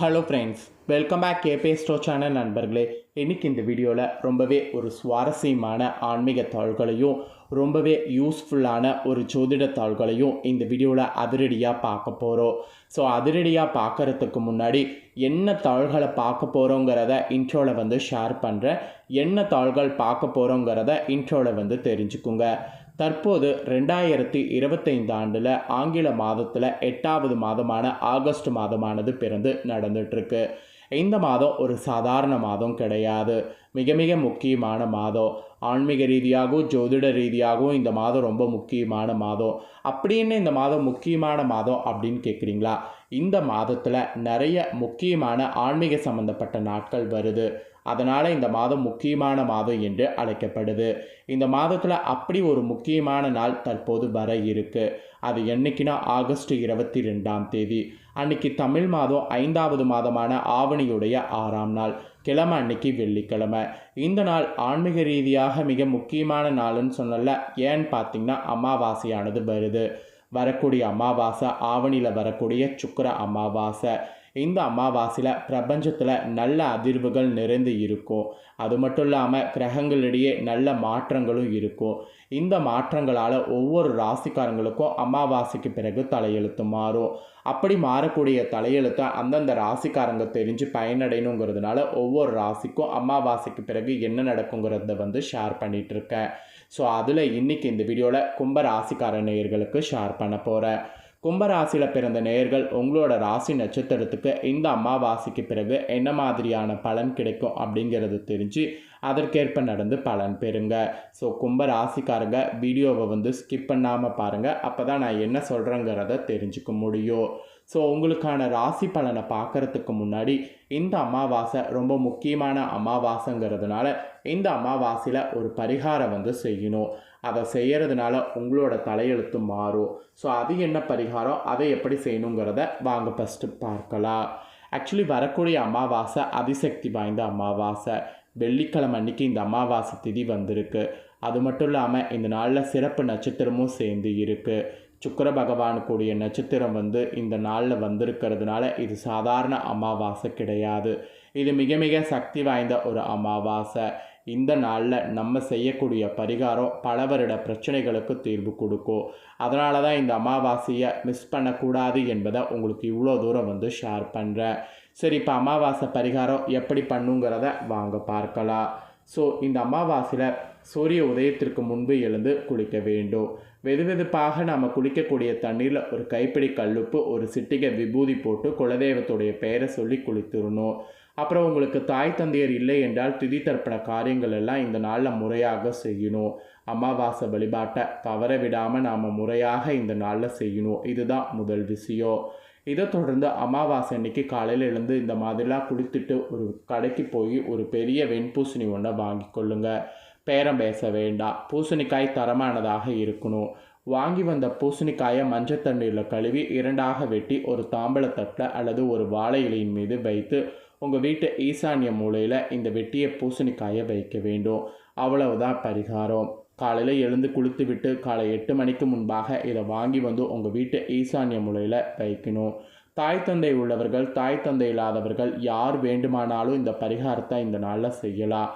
Hello friends welcome back கேபே ஸ்டோ channel நண்பர்களே. இன்றைக்கி இந்த வீடியோவில் ரொம்பவே ஒரு சுவாரஸ்யமான ஆன்மீக தாள்களையும் ரொம்பவே யூஸ்ஃபுல்லான ஒரு ஜோதிட தாள்களையும் இந்த வீடியோவில் அதிரடியாக பார்க்க போகிறோம் ஸோ அதிரடியாக பார்க்கறதுக்கு முன்னாடி என்ன தாள்களை பார்க்க போகிறோங்கிறத இன்ட்ரோவில் வந்து ஷேர் பண்ணுறேன் என்ன தாள்கள் பார்க்க போகிறோங்கிறத இன்ட்ரோவில் வந்து தெரிஞ்சுக்குங்க. தற்போது ரெண்டாயிரத்தி இருபத்தைந்து ஆண்டில் ஆங்கில மாதத்தில் எட்டாவது மாதமான ஆகஸ்ட் மாதமானது பிறந்து நடந்துட்டுருக்கு இந்த மாதம் ஒரு சாதாரண மாதம் கிடையாது. மிக மிக முக்கியமான மாதம். ஆன்மீக ரீதியாகவும் ஜோதிட ரீதியாகவும் இந்த மாதம் ரொம்ப முக்கியமான மாதம். அப்படின்னு இந்த மாதம் முக்கியமான மாதம் அப்படின்னு கேட்குறீங்களா இந்த மாதத்தில் நிறைய முக்கியமான ஆன்மீக சம்பந்தப்பட்ட நாட்கள் வருது. அதனால் இந்த மாதம் முக்கியமான மாதம் என்று அழைக்கப்படுது. இந்த மாதத்தில் அப்படி ஒரு முக்கியமான நாள் தற்போது வர இருக்குது அது என்னைக்குன்னா ஆகஸ்ட் இருபத்தி ரெண்டாம் தேதி. அன்னைக்கு தமிழ் மாதம் ஐந்தாவது மாதமான ஆவணியுடைய ஆறாம் நாள் கிழமை அன்னைக்கு வெள்ளிக்கிழமை. இந்த நாள் ஆன்மீக ரீதியாக மிக முக்கியமான நாளுன்னு சொன்னல ஏன்னு பார்த்தீங்கன்னா அமாவாசையானது வருது. வரக்கூடிய அமாவாசை ஆவணியில் வரக்கூடிய சுக்கர அமாவாசை. இந்த அமாவாசையில் பிரபஞ்சத்தில் நல்ல அதிர்வுகள் நிறைந்து இருக்கும். அது மட்டும் இல்லாமல் கிரகங்களிடையே நல்ல மாற்றங்களும் இருக்கும். இந்த மாற்றங்களால் ஒவ்வொரு ராசிக்காரங்களுக்கும் அமாவாசைக்கு பிறகு தலையெழுத்து மாறும். அப்படி மாறக்கூடிய தலையெழுத்தை அந்தந்த ராசிக்காரங்க தெரிஞ்சு பயனடையணுங்கிறதுனால ஒவ்வொரு ராசிக்கும் அமாவாசைக்கு பிறகு என்ன நடக்குங்கிறத வந்து ஷேர் பண்ணிகிட்ருக்கேன் ஸோ அதில் இன்றைக்கி இந்த வீடியோவில் கும்ப ராசிக்கார நேயர்களுக்கு ஷேர் பண்ண போகிறேன் கும்பராசியில் பிறந்த நேயர்கள் உங்களோட ராசி நட்சத்திரத்துக்கு இந்த அமாவாசைக்கு பிறகு என்ன மாதிரியான பலன் கிடைக்கும் அப்படிங்கிறது தெரிஞ்சு அதற்கேற்ப நடந்து பலன் பெறுங்க. ஸோ கும்ப ராசிக்காரங்க வீடியோவை வந்து ஸ்கிப் பண்ணாமல் பாருங்கள் அப்போ தான் நான் என்ன சொல்கிறேங்கிறத தெரிஞ்சுக்க முடியும். ஸோ உங்களுக்கான ராசி பலனை பார்க்குறதுக்கு முன்னாடி இந்த அமாவாசை ரொம்ப முக்கியமான அமாவாசைங்கிறதுனால இந்த அமாவாசையில் ஒரு பரிகாரம் வந்து செய்யணும். அதை செய்கிறதுனால உங்களோட தலையெழுத்து மாறும். ஸோ அது என்ன பரிகாரம்? அதை எப்படி செய்யணுங்கிறத வாங்க ஃபஸ்ட்டு பார்க்கலாம். ஆக்சுவலி வரக்கூடிய அமாவாசை அதிசக்தி வாய்ந்த அமாவாசை. வெள்ளிக்கிழமை அன்னைக்கு இந்த அமாவாசை திதி வந்திருக்கு. அது மட்டும் இல்லாமல் இந்த நாளில் சிறப்பு நட்சத்திரமும் சேர்ந்து இருக்குது சுக்கர பகவானுக்குரிய நட்சத்திரம் வந்து இந்த நாளில் வந்திருக்கிறதுனால இது சாதாரண அமாவாசை கிடையாது. இது மிக மிக சக்தி வாய்ந்த ஒரு அமாவாசை. இந்த நாளில் நம்ம செய்யக்கூடிய பரிகாரம் பல வருட பிரச்சனைகளுக்கு தீர்வு கொடுக்கும். அதனால தான் இந்த அமாவாசையை மிஸ் பண்ணக்கூடாது என்பதை உங்களுக்கு இவ்வளோ தூரம் வந்து ஷேர் பண்ணுறேன் சரி இப்போ அமாவாசை பரிகாரம் எப்படி பண்ணுங்கிறத வாங்க பார்க்கலாம். ஸோ இந்த அமாவாசையில் சூரிய உதயத்திற்கு முன்பு எழுந்து குளிக்க வேண்டும். வெது வெதுப்பாக நாம் குளிக்கக்கூடிய தண்ணீரில் ஒரு கைப்பிடி கல்லுப்பு ஒரு சிட்டிகை விபூதி போட்டு குலதெய்வத்துடைய பெயரை சொல்லி குளித்துடணும். அப்புறம் உங்களுக்கு தாய் தந்தையர் இல்லை என்றால் திதி தர்ப்பண காரியங்கள் எல்லாம் இந்த நாளில் முறையாக செய்யணும். அமாவாசை வழிபாட்டை தவற விடாமல் நாம் முறையாக இந்த நாளில் செய்யணும். இதுதான் முதல் விஷயம். இதை தொடர்ந்து அமாவாசை அன்னைக்கு காலையில் எழுந்து இந்த மாதிரிலாம் குளித்துட்டு ஒரு கடைக்கு போய் ஒரு பெரிய வெண்பூசணி ஒன்றை வாங்கி கொள்ளுங்கள் பேரம் பேச வேண்டாம். பூசணிக்காய் தரமானதாக இருக்கணும். வாங்கி வந்த பூசணிக்காயை மஞ்சள் தண்ணீரில் கழுவி இரண்டாக வெட்டி ஒரு தாம்பழத்தட்டில் அல்லது ஒரு வாழை இலையின் மீது வைத்து உங்கள் வீட்டு ஈசான்ய மூலையில் இந்த வெட்டிய பூசணிக்காயை வைக்க வேண்டும். அவ்வளவுதான் பரிகாரம். காலையில் எழுந்து குளித்து விட்டு காலை எட்டு மணிக்கு முன்பாக இதை வாங்கி வந்து உங்கள் வீட்டு ஈசான்ய மூலையில் வைக்கணும். தாய் தந்தை உள்ளவர்கள் தாய் தந்தை இல்லாதவர்கள் யார் வேண்டுமானாலும் இந்த பரிகாரத்தை இந்த நாளில் செய்யலாம்.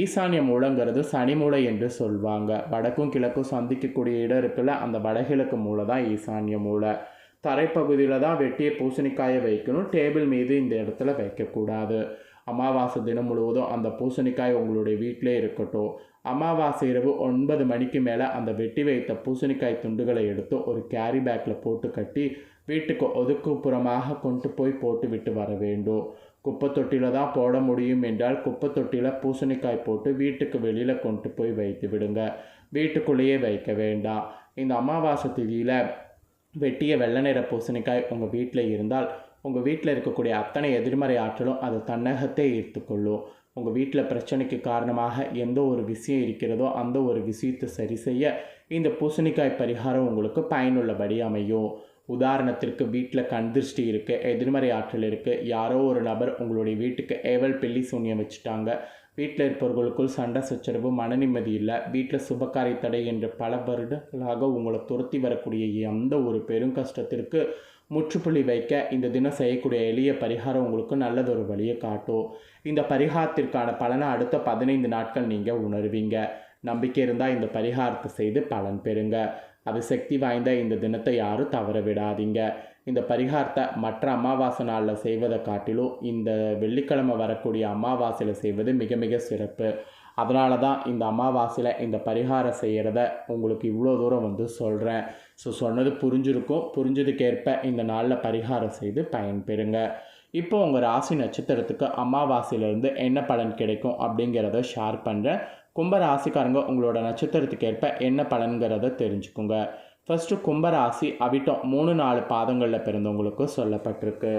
ஈசான்ய மூலங்கிறது சனி மூலை என்று சொல்லுவாங்க வடக்கும் கிழக்கும் சந்திக்கக்கூடிய இடம் இருக்குல்ல அந்த வடகிழக்கு மூலை தான் ஈசான்ய மூலை. தரைப்பகுதியில் தான் வெட்டிய பூசணிக்காயை வைக்கணும். டேபிள் மீது இந்த இடத்துல வைக்கக்கூடாது. அமாவாசை தினம் முழுவதும் அந்த பூசணிக்காய் உங்களுடைய வீட்டிலே இருக்கட்டும். அமாவாசை இரவு ஒன்பது மணிக்கு மேலே அந்த வெட்டி வைத்த பூசணிக்காய் துண்டுகளை எடுத்து ஒரு கேரி பேக்கில் போட்டு கட்டி வீட்டுக்கு ஒதுக்குப்புறமாக கொண்டு போய் போட்டு விட்டு வர வேண்டும். குப்பை தொட்டியில் தான் போட முடியும் என்றால் குப்பை தொட்டியில் பூசணிக்காய் போட்டு வீட்டுக்கு வெளியில் கொண்டு போய் வைத்து விடுங்க. வீட்டுக்குள்ளேயே வைக்க வேண்டாம். இந்த அமாவாசை திதியில் வெட்டிய வெள்ளை நிற பூசணிக்காய் உங்கள் வீட்டில் இருந்தால் உங்கள் வீட்டில் இருக்கக்கூடிய அத்தனை எதிர்மறை ஆற்றலும் அது தன்னகத்தை ஈர்த்துக்கொள்ளும் உங்கள் வீட்டில் பிரச்சனைக்கு காரணமாக எந்த ஒரு விஷயம் இருக்கிறதோ அந்த ஒரு விஷயத்தை சரி செய்ய இந்த பூசணிக்காய் பரிகாரம் உங்களுக்கு பயனுள்ளபடி அமையும். உதாரணத்திற்கு வீட்டில் கண் திருஷ்டி இருக்குது எதிர்மறை ஆற்றல் இருக்குது யாரோ ஒரு நபர் உங்களுடைய வீட்டுக்கு ஏவல் பில்லி சூன்யம் வச்சுட்டாங்க. வீட்டில் இருப்பவர்களுக்குள் சண்டை சச்சரவு மன நிம்மதி இல்லை வீட்டில் சுபகாரிய தடை என்று பல வருடங்களாக உங்களை துரத்தி வரக்கூடிய எந்த ஒரு பெரும் கஷ்டத்திற்கு முற்றுப்புள்ளி வைக்க இந்த தினம் செய்யக்கூடிய எளிய பரிகாரம் உங்களுக்கு நல்லதொரு வழியை காட்டும். இந்த பரிகாரத்திற்கான பலனை அடுத்த பதினைந்து நாட்கள் நீங்கள் உணர்வீங்க. நம்பிக்கை இருந்தால் இந்த பரிகாரத்தை செய்து பலன் பெறுங்க. அது சக்தி வாய்ந்த இந்த தினத்தை யாரும் தவற விடாதீங்க இந்த பரிகாரத்தை மற்ற அமாவாசை நாளில் செய்வதை காட்டிலும் இந்த வெள்ளிக்கிழமை வரக்கூடிய அமாவாசையில் செய்வது மிக மிக சிறப்பு. அதனால தான் இந்த அமாவாசையில் இந்த பரிகாரம் செய்கிறத உங்களுக்கு இவ்வளோ தூரம் வந்து சொல்கிறேன் ஸோ சொன்னது புரிஞ்சிருக்கும். புரிஞ்சதுக்கேற்ப இந்த நாளில் பரிகாரம் செய்து பயன்பெறுங்க. இப்போ உங்கள் ராசி நட்சத்திரத்துக்கு அமாவாசையிலேருந்து என்ன பலன் கிடைக்கும் அப்படிங்கிறத ஷேர் பண்ணுறேன் கும்பராசிக்காரங்க உங்களோட நட்சத்திரத்துக்கு ஏற்ப என்ன பலன்கிறத தெரிஞ்சுக்குங்க. ஃபஸ்ட்டு கும்பராசி அவிட்டம் மூணு நாலு பாதங்களில் பிறந்தவங்களுக்கு சொல்லப்பட்டிருக்கு.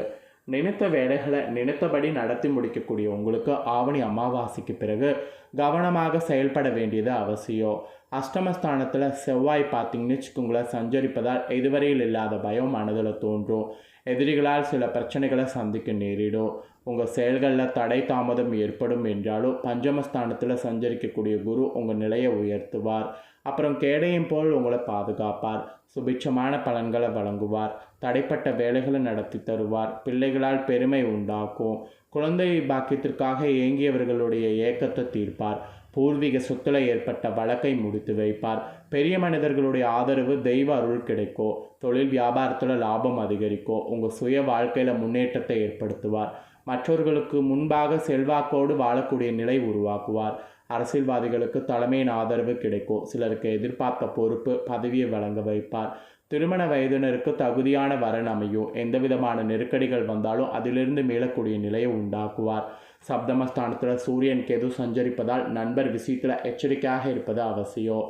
நினைத்த வேலைகளை நினைத்தபடி நடத்தி முடிக்கக்கூடிய உங்களுக்கு ஆவணி அமாவாசைக்கு பிறகு கவனமாக செயல்பட வேண்டியது அவசியம். அஷ்டமஸ்தானத்தில் செவ்வாய் பார்த்தீங்கன்னு வச்சுக்கோங்களேன் சஞ்சரிப்பதால் இதுவரையில் இல்லாத பயம் மனதில் தோன்றும். எதிரிகளால் சில பிரச்சனைகளை சந்திக்க நேரிடும். உங்கள் செயல்களில் தடை தாமதம் ஏற்படும் என்றாலும் பஞ்சமஸ்தானத்தில் சஞ்சரிக்கக்கூடிய குரு உங்கள் நிலையை உயர்த்துவார். அப்புறம் கேடையும் போல் உங்களை பாதுகாப்பார். சுபிட்சமான பலன்களை வழங்குவார். தடைப்பட்ட வேலைகளை நடத்தி தருவார். பிள்ளைகளால் பெருமை உண்டாக்கும். குழந்தை பாக்கியத்திற்காக ஏங்கியவர்களுடைய ஏக்கத்தை தீர்ப்பார். பூர்வீக சொத்துல ஏற்பட்ட வழக்கை முடித்து வைப்பார். பெரிய மனிதர்களுடைய ஆதரவு தெய்வ அருள் கிடைக்கும் தொழில் வியாபாரத்தில் லாபம் அதிகரிக்கும் உங்கள் சுய வாழ்க்கையில் முன்னேற்றத்தை ஏற்படுத்துவார். மற்றவர்களுக்கு முன்பாக செல்வாக்கோடு வாழக்கூடிய நிலை உருவாக்குவார். அரசியல்வாதிகளுக்கு தலைமையின் ஆதரவு கிடைக்கும் சிலருக்கு எதிர்பார்த்த பொறுப்பு பதவியை வழங்க வைப்பார். திருமண வயதினருக்கு தகுதியான வரன் அமையும். எந்த விதமான நெருக்கடிகள் வந்தாலும் அதிலிருந்து மீளக்கூடிய நிலையை உண்டாக்குவார். சப்தமஸ்தானத்தில் சூரியன் கேது சஞ்சரிப்பதால் நண்பர் விஷயத்தில் எச்சரிக்கையாக இருப்பது அவசியம்.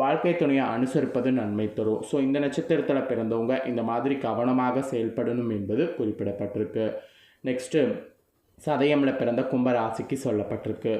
வாழ்க்கை துணையை அனுசரிப்பது நன்மை தரும். ஸோ இந்த நட்சத்திரத்தில் பிறந்தவங்க இந்த மாதிரி கவனமாக செயல்படணும் என்பது குறிப்பிடப்பட்டிருக்கு. நெக்ஸ்ட்டு சதயமில் பிறந்த கும்பராசிக்கு சொல்லப்பட்டிருக்கு.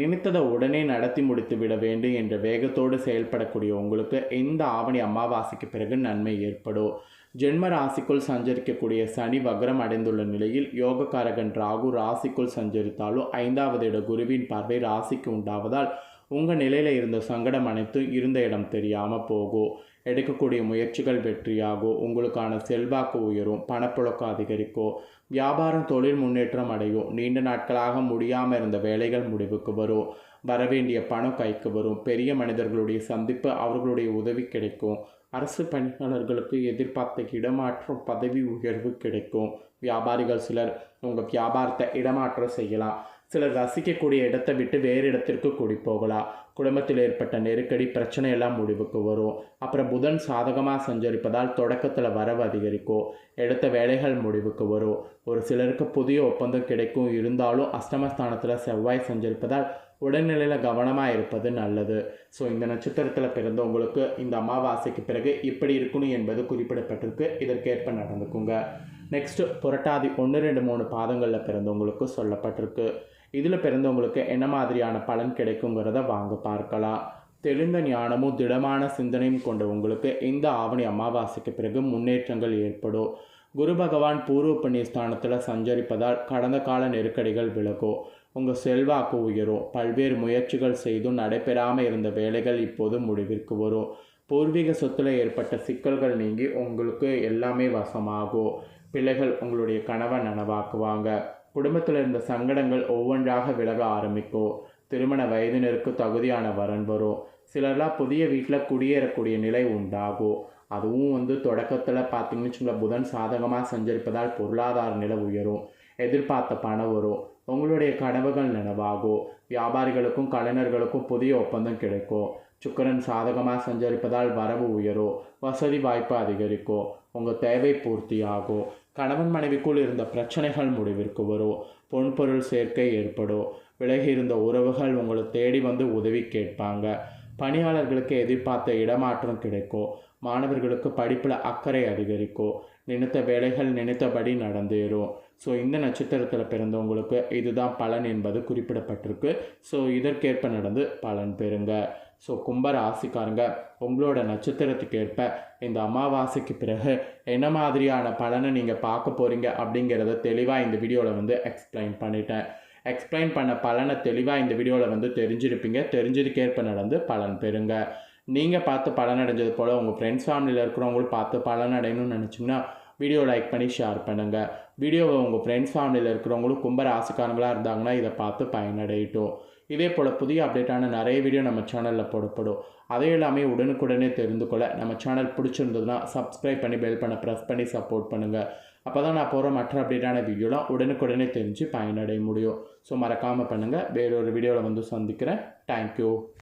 நினைத்ததை உடனே நடத்தி முடித்து விட வேண்டும் என்ற வேகத்தோடு செயல்படக்கூடிய உங்களுக்கு இந்த ஆவணி அமாவாசைக்கு பிறகு நன்மை ஏற்படும். ஜென்ம ராசிக்குள் சஞ்சரிக்கக்கூடிய சனி வக்ரம் அடைந்துள்ள நிலையில் யோகக்காரகன் ராகு ராசிக்குள் சஞ்சரித்தாலும் ஐந்தாவது இட குருவின் பார்வை ராசிக்கு உண்டாவதால் உங்கள் நிலையில் இருந்த சங்கடம் அனைத்தும் இருந்த இடம் தெரியாமல் போகும். எடுக்கக்கூடிய முயற்சிகள் வெற்றியாகும். உங்களுக்கான செல்வாக்கு உயரும். பணப்புழக்கம் அதிகரிக்கும். வியாபாரம் தொழில் முன்னேற்றம் அடையும். நீண்ட நாட்களாக முடியாமல் இருந்த வேலைகள் முடிவுக்கு வரும். வரவேண்டிய பணம் கைக்கு வரும். பெரிய மனிதர்களுடைய சந்திப்பு அவர்களுடைய உதவி கிடைக்கும். அரசு பணியாளர்களுக்கு எதிர்பார்த்த இடமாற்றம் பதவி உயர்வு கிடைக்கும். வியாபாரிகள் சிலர் உங்கள் வியாபாரத்தை இடமாற்றம் செய்யலாம். சிலர் ரசிக்கக்கூடிய இடத்தை விட்டு வேறு இடத்திற்கு கூடி போகலாம். குடும்பத்தில் ஏற்பட்ட நெருக்கடி பிரச்சனை எல்லாம் முடிவுக்கு வரும். அப்புறம் புதன் சாதகமாக சஞ்சரிப்பதால் தொடக்கத்தில் வரவு அதிகரிக்கும். எடுத்த வேலைகள் முடிவுக்கு வரும். ஒரு சிலருக்கு புதிய ஒப்பந்தம் கிடைக்கும். இருந்தாலும் அஷ்டமஸ்தானத்தில் செவ்வாய் சஞ்சரிப்பதால் உடல்நிலையில் கவனமாக இருப்பது நல்லது. ஸோ இந்த நட்சத்திரத்தில் பிறந்தவங்களுக்கு இந்த அமாவாசைக்கு பிறகு இப்படி இருக்கணும் என்பது குறிப்பிடப்பட்டிருக்கு. இதற்கேற்ப நடந்துக்குங்க. நெக்ஸ்ட்டு புரட்டாதி ஒன்று ரெண்டு மூணு பாதங்களில் பிறந்தவங்களுக்கு சொல்லப்பட்டிருக்கு. இதில் பிறந்தவங்களுக்கு என்ன மாதிரியான பலன் கிடைக்குங்கிறத வாங்க பார்க்கலாம். தெளிந்த ஞானமும் திடமான சிந்தனையும் கொண்ட உங்களுக்கு இந்த ஆவணி அமாவாசைக்கு பிறகு முன்னேற்றங்கள் ஏற்படும். குரு பகவான் பூர்வ புண்ணிய ஸ்தானத்தில் சஞ்சரிப்பதால் கடந்த கால நெருக்கடிகள் விலகும். உங்கள் செல்வாக்கு உயரும். பல்வேறு முயற்சிகள் செய்தும் நடைபெறாமல் இருந்த வேலைகள் இப்போது முடிவிற்கு வரும். பூர்வீக சொத்தில் ஏற்பட்ட சிக்கல்கள் நீங்கி உங்களுக்கு எல்லாமே வசமாகும். பிள்ளைகள் உங்களுடைய கனவை நனவாக்குவாங்க. குடும்பத்தில் இருந்த சங்கடங்கள் ஒவ்வொன்றாக விலக ஆரம்பிக்கும். திருமண வயதினருக்கு தகுதியான வரன் வரும். சிலர்லாம் புதிய வீட்டில் குடியேறக்கூடிய நிலை உண்டாகும். அதுவும் வந்து தொடக்கத்தில் பார்த்தீங்கன்னு வச்சுக்கோங்களேன் புதன் சாதகமாக சஞ்சரிப்பதால் பொருளாதார நிலை உயரும். எதிர்பார்த்த பணம் வரும். உங்களுடைய கனவுகள் நனவாகும் வியாபாரிகளுக்கும் கலைஞர்களுக்கும் புதிய ஒப்பந்தம் கிடைக்கும் சுக்கரன் சாதகமாக சஞ்சரிப்பதால் வரவு உயரும் வசதி வாய்ப்பு அதிகரிக்கும் உங்கள் தேவை பூர்த்தியாகும் கணவன் மனைவிக்குள் இருந்த பிரச்சனைகள் முடிவிற்கு வரும் பொன்பொருள் சேர்க்கை ஏற்படும் விலகி இருந்த உறவுகள் உங்களை தேடி வந்து உதவி கேட்பாங்க பணியாளர்களுக்கு எதிர்பார்த்த இடமாற்றம் கிடைக்கும் மாணவர்களுக்கு படிப்பில் அக்கறை அதிகரிக்கும் நினைத்த வேலைகள் நினைத்தபடி நடந்தேறும் ஸோ இந்த நட்சத்திரத்தில் பிறந்தவங்களுக்கு இதுதான் பலன் என்பது குறிப்பிடப்பட்டிருக்கு. ஸோ இதற்கேற்ப நடந்து பலன் பெறுங்க. ஸோ கும்ப ராசிக்காரங்க உங்களோட நட்சத்திரத்துக்கு ஏற்ப இந்த அமாவாசைக்கு பிறகு என்ன மாதிரியான பலனை நீங்கள் பார்க்க போகிறீங்க அப்படிங்கிறத தெளிவாக இந்த வீடியோவில் வந்து எக்ஸ்பிளைன் பண்ணிட்டேன். எக்ஸ்பிளைன் பண்ண பலனை தெளிவாக இந்த வீடியோவில் வந்து தெரிஞ்சிருப்பீங்க. தெரிஞ்சதுக்கேற்ப நடந்து பலன் பெறுங்க. நீங்கள் பார்த்து பலன் அடைஞ்சது போல் உங்கள் ஃப்ரெண்ட்ஸ் ஃபேமிலியில் இருக்கிறவங்களும் பார்த்து பலன் அடையணும்னு நினச்சிங்கன்னா வீடியோ லைக் பண்ணி ஷேர் பண்ணுங்கள் வீடியோவை உங்கள் ஃப்ரெண்ட்ஸ் ஃபேமிலியில் இருக்கிறவங்களும் கும்ப ராசிக்காரங்களாக இருந்தாங்கன்னா இதை பார்த்து பயனடையட்டும். இதே போல் புதிய அப்டேட்டான நிறைய வீடியோ நம்ம சேனலில் போடப்படும். அதையும் எல்லாமே உடனுக்குடனே தெரிந்து கொள்ள நம்ம சேனல் பிடிச்சிருந்ததுன்னா சப்ஸ்கிரைப் பண்ணி பெல் பண்ண ப்ரெஸ் பண்ணி சப்போர்ட் பண்ணுங்கள் அப்போ தான் நான் போகிற மற்ற அப்டேட்டான வீடியோலாம் உடனுக்குடனே தெரிஞ்சு பயனடைய முடியும். ஸோ மறக்காமல் பண்ணுங்கள் வேறொரு வீடியோவில் வந்து சந்திக்கிறேன். தேங்க்யூ